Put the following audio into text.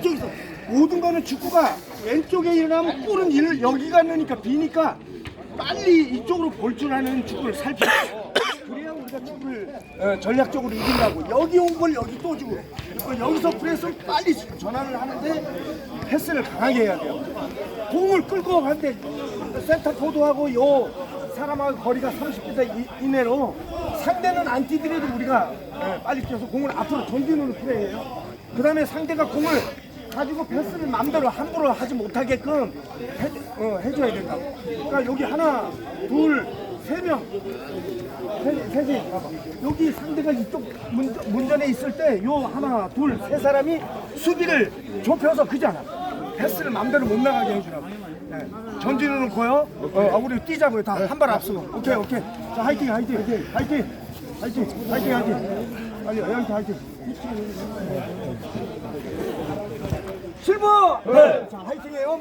이쪽에서 모든 거는 축구가 왼쪽에 일어나면 골은 일, 여기가 넣으니까 비니까 빨리 이쪽으로 볼 줄 아는 축구를 살펴. 그래야 우리가 축구를 어, 전략적으로 이긴다고. 여기 온 걸 여기 또 주고 또 여기서 프레스를 빨리 전환을 하는데 패스를 강하게 해야 돼요. 공을 끌고 가는데 센터 포드하고 요 사람하고 거리가 30m 이- 이내로 상대는 안 뛰더라도 우리가 예, 빨리 뛰어서 공을 앞으로 던지는 플레이예요. 그 다음에 상대가 공을 가지고 패스를 마음대로 함부로 하지 못하게끔 해, 어, 해줘야 된다고. 그러니까 여기 하나, 둘, 세 명. 세, 셋이 봐봐. 여기 상대가 이쪽 문, 문전에 있을 때 요 하나, 둘, 세 사람이 수비를 좁혀서 그잖아. 패스를 마음대로 못 나가게 해주라고. 네. 전진우 놓고요. 어, 아, 우리 뛰자고요. 다 한 발 앞서고. 오케이, 오케이. 자, 화이팅, 화이팅, 화이팅, 화이팅, 화이팅, 화이팅, 화이팅. 빨리, 여기 화이팅. 실버! 자, 화이팅해요.